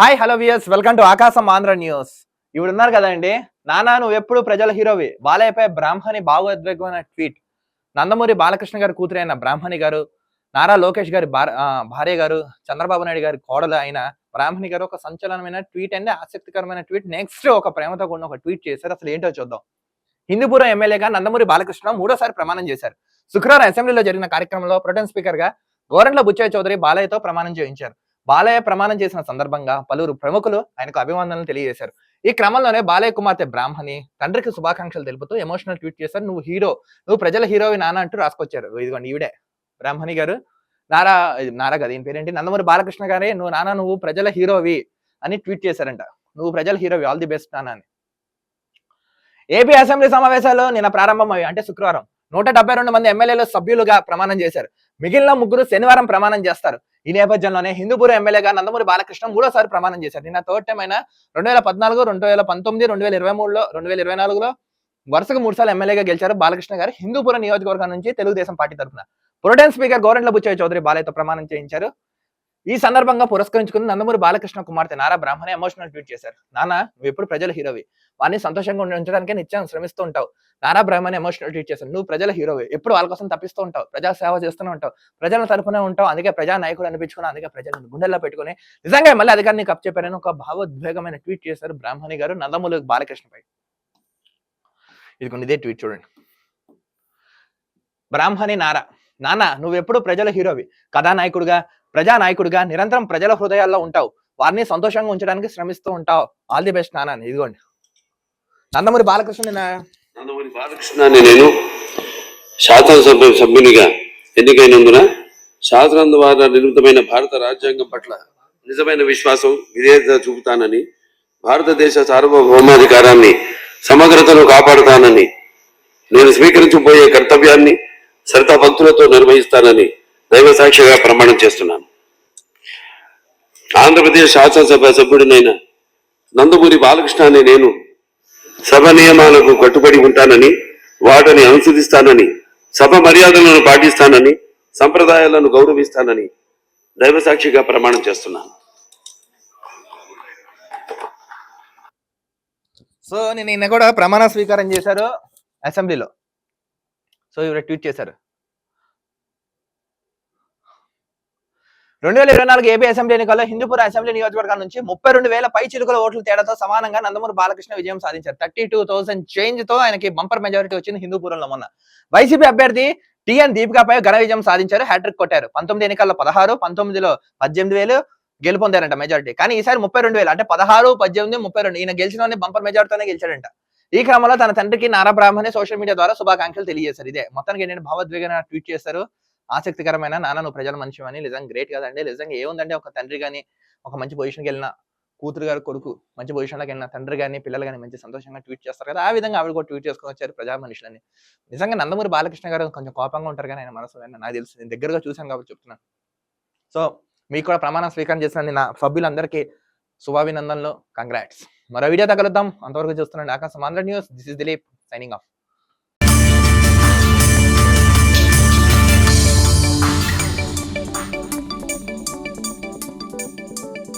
Hi hello viewers welcome to Aakasam Andhra news. ఇప్పుడు ఉన్నారు కదండి. నానా నువ్వు ఎప్పుడు ప్రజల హీరోవి? బాలయ్యపై బ్రాహ్మణి భావోద్వేగమైన ట్వీట్. నందమూరి బాలకృష్ణ గారి కూతురైన బ్రాహ్మణి గారు నారా లోకేష్ గారి భార- భార్య గారు చంద్రబాబు నాయుడు గారి కోడలు అయిన బ్రాహ్మణి గారు ఒక సంచలనమైన ట్వీట్ అండి. ఆసక్తికరమైన ట్వీట్. నెక్స్ట్ ఒక ప్రేమతో కూడిన ఒక ట్వీట్ చేశారు. అసలు ఏంటో చూద్దాం. హిందూపురం ఎమ్మెల్యేగా నందమూరి బాలకృష్ణ మూడోసారి ప్రమాణం చేశారు. శుక్రవారం అసెంబ్లీలో జరిగిన కార్యక్రమంలో ప్రొటెన్ స్పీకర్గా గోరంట్ల బుచ్చయ్య చౌదరి బాలయ్యతో ప్రమాణం చేయించారు. బాలయ్య ప్రమాణం చేసిన సందర్భంగా పలువురు ప్రముఖులు ఆయనకు అభివందనలు తెలియజేశారు. ఈ క్రమంలోనే బాలయ్య కుమార్తె బ్రాహ్మణి తండ్రికి శుభాకాంక్షలు తెలుపుతూ ఎమోషనల్ ట్వీట్ చేశారు. నువ్వు హీరో నువ్వు ప్రజల హీరోవి నాన్న అంటూ రాసుకొచ్చారు. ఇదిగోండి ఈవిడే బ్రాహ్మణి గారు. నారా నారా కదా ఈయన పేరేంటి? నందమూరి బాలకృష్ణ గారే నువ్వు నాన్న నువ్వు ప్రజల హీరోవి అని ట్వీట్ చేశారంట. నువ్వు ప్రజల హీరోవి ఆల్ ది బెస్ట్ నాన్న అని. ఏపీ అసెంబ్లీ సమావేశాలు నిన్న ప్రారంభమయ్యాయి. అంటే శుక్రవారం నూట డెబ్బై రెండు మంది ఎమ్మెల్యేలు సభ్యులుగా ప్రమాణం చేశారు. మిగిలిన ముగ్గురు శనివారం ప్రమాణం చేస్తారు. ఈ నేపథ్యంలోనే హిందూపురం ఎమ్మెల్యేగా నందమూరి బాలకృష్ణ మూడోసారి ప్రమాణం చేశారు. నిన్న థర్డ్ టైం అయినా రెండు వేల పద్నాలుగు రెండు వేల పంతొమ్మిది రెండు వేల ఇరవై మూడులో రెండు వేల ఇరవై నాలుగులో వరుసగా మూడుసార్లు ఎమ్మెల్యేగా గెలిచారు బాలకృష్ణ గారు హిందూపురం నియోజకవర్గం నుంచి తెలుగుదేశం పార్టీ తరఫున. ప్రొటెన్ స్పీకర్ గోరెంట్ల బుచ్చయ్య చౌదరి బాలయ్యతో ప్రమాణం చేయించారు. ఈ సందర్భంగా పురస్కరించుకుని నందమూరి బాలకృష్ణ కుమార్తె నారా బ్రాహ్మణి ఎమోషనల్ ట్వీట్ చేశారు. నాన్న నువ్వు ఎప్పుడు ప్రజల హీరోవి వారిని సంతోషంగా ఉండి- ఉంచడానికే నిత్యం శ్రమిస్తూ ఉంటావు. నారా బ్రాహ్మణి ఎమోషనల్ ట్వీట్ చేశారు. నువ్వు ప్రజల హీరోవి ఎప్పుడు వాళ్ళ కోసం తప్పిస్తూ ఉంటావు. ప్రజా సేవ చేస్తూనే ఉంటావు. ప్రజల తరపునే ఉంటావు. అందుకే ప్రజా నాయకుడు అనిపించుకుని అందుకే ప్రజలను గుండెల్లో పెట్టుకుని నిజంగా మళ్ళీ అధికారిని కప్ చెప్పారని ఒక భావోద్వేగమైన ట్వీట్ చేశారు బ్రాహ్మణి గారు నందమూరి బాలకృష్ణపై. ఇది కొన్ని ఇదే ట్వీట్ చూడండి. బ్రాహ్మణి నారా నాన్న నువ్వెప్పుడు ప్రజల హీరోవి కథానాయకుడుగా ప్రజానాయకుడిగా నిరంతరం ప్రజల హృదయాల్లో ఉంటావు. వారిని సంతోషంగా ఉంచడానికి శ్రమిస్తూ ఉంటావు. ఆల్ ది బెస్ట్ నాన్న. ఇదిగోండి. నందమూరి బాలకృష్ణ నందమూరి బాలకృష్ణ నేను శాసనసభ సభ్యునిగా ఎన్నికైనందున శాసనం ద్వారా నిర్మితమైన భారత రాజ్యాంగం పట్ల నిజమైన విశ్వాసం విధేయత చూపుతానని భారతదేశ సార్వభౌమాధికారాన్ని సమగ్రతను కాపాడుతానని నేను స్వీకరించబోయే కర్తవ్యాన్ని శ్రద్ధాభక్తులతో నిర్వహిస్తానని దైవ సాక్షిగా ప్రమాణం చేస్తున్నాను. ఆంధ్రప్రదేశ్ శాసనసభ సభ్యుడినైన నందమూరి బాలకృష్ణ అనే నేను సభ నియమాలకు కట్టుబడి ఉంటానని వాటిని అనుసరిస్తానని సభ మర్యాదలను పాటిస్తానని సంప్రదాయాలను గౌరవిస్తానని దైవసాక్షిగా ప్రమాణం చేస్తున్నాను. సో నేను నిన్న కూడా ప్రమాణ స్వీకారం చేశారు అసెంబ్లీలో. సో ఇవి ట్వీట్ చేశారు. రెండు వేల ఇరవై నాలుగు ఏపీ అసెంబ్లీ ఎన్నికల్లో హిందూపుర అసెంబ్లీ నియోజకవర్గం నుంచి ముప్పై రెండు వేల పై చిలుకల ఓట్ల తేడాతో సమానంగా నందమూరి బాలకృష్ణ విజయం సాధించారు. థర్టీ టూ థౌసండ్ చేంజ్తో ఆయనకి బంపర్ మెజారిటీ వచ్చింది హిందూపురంలో మొన్న. వైసీపీ అభ్యర్థి టిఎన్ దీపికాపై ఘన విజయం సాధించారు హ్యాట్రిక్ కొట్టారు. పంతొమ్మిది ఎన్నికల్లో పదహారు పంతొమ్మిదిలో పద్దెనిమిది వేలు గెలుపొందారంట మెజారిటీ కానీ ఈసారి ముప్పై రెండు వేలు అంటే పదహారు పద్దెనిమిది ముప్పై రెండు ఈయన గెలిచిన బంపర్ మెజారిటీతోనే గెలిచాడంట. ఈ క్రమంలో తన తండ్రికి నారా బ్రాహ్మణి సోషల్ మీడియా ద్వారా శుభాకాంక్షలు తెలియజేశారు. ఇదే. మొత్తానికి ఏంటంటే భావోద్వేగన ట్వీట్ చేశారు ఆసక్తికరమైన నాన్న నువ్వు ప్రజల మనిషి అని నిజంగా గ్రేట్ కదండి. నిజంగా ఏముందంటే ఒక తండ్రి కానీ ఒక మంచి పొజిషన్కి వెళ్ళిన కూతురు గారు కొడుకు మంచి పొజిషన్లోకి వెళ్ళిన తండ్రి కానీ పిల్లలు కానీ మంచి సంతోషంగా ట్వీట్ చేస్తారు కదా. ఆ విధంగా ఆవిడ కూడా ట్వీట్ చేసుకుని వచ్చారు ప్రజా మనుషులని. నిజంగా నందమూరి బాలకృష్ణ గారు కొంచెం కోపంగా ఉంటారు కానీ ఆయన మనసు నాకు తెలుసు. నేను దగ్గరగా చూశాను కాబట్టి చెప్తున్నాను. సో మీకు కూడా ప్రమాణ స్వీకారం చేసిన నా సభ్యులందరికీ శుభాభినందనలు. కంగ్రాట్స్ మరో వీడియో తగలుద్దాం. అంతవరకు చూస్తున్నాను Aakasam Andhra news. This is Dileep signing off